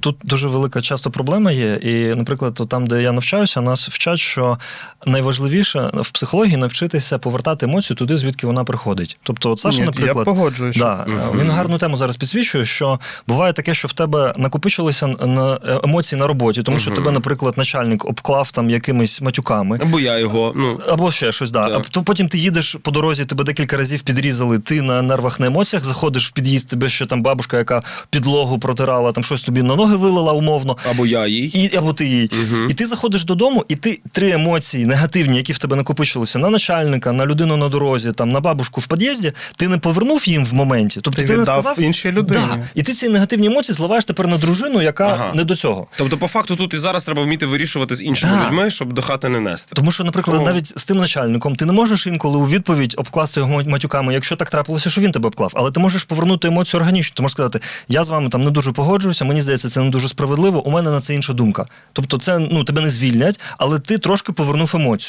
Тут дуже велика часто проблема є. І, наприклад, там, де я навчаюся, нас вчать, що найважливіше в психології навчитися повертати емоцію туди, звідки вона приходить. Тобто, от Саша, Ні, наприклад, я погоджуюсь. Да, Мгм. він гарну тему зараз підсвічує, що буває таке, що в тебе накопичилися на е, емоції на роботі, тому що тебе, наприклад, начальник обклав там якимись матюками. Або я його. Ну, Або ще щось, да. Так. А то потім ти їдеш по дорозі, тебе декілька разів підрізали, ти на нервах на емоціях заходиш в під'їзд, тебе ще там бабушка, яка підлогу протирала, там щось тобі на ноги вилила умовно. або я їй. І або ти їй. Мгм. І ти заходиш додому, і ти три емоції негативні, які в тебе накопичилися на начальника, на людину на дорозі, там на бабушку в під'їзді, ти не повернув їм в моменті. Тобто Ти ти, не сказав іншій людині. Да. І ти ці негативні емоції зливаєш тепер на дружину, яка Ага. не до цього. Тобто, по факту, тут і зараз треба вміти вирішувати з іншими Да. людьми, щоб до хати не нести. Тому що, наприклад, О. навіть з тим начальником ти не можеш інколи у відповідь обкласти його матюками, якщо так трапилося, що він тебе обклав. Але ти можеш повернути емоцію органічно. Ти можеш сказати, я з вами там не дуже погоджуюся, мені здається, не дуже справедливо. У мене на це інша думка. Тобто, це ну тебе не звільнять, але ти трошки повернув емоцію.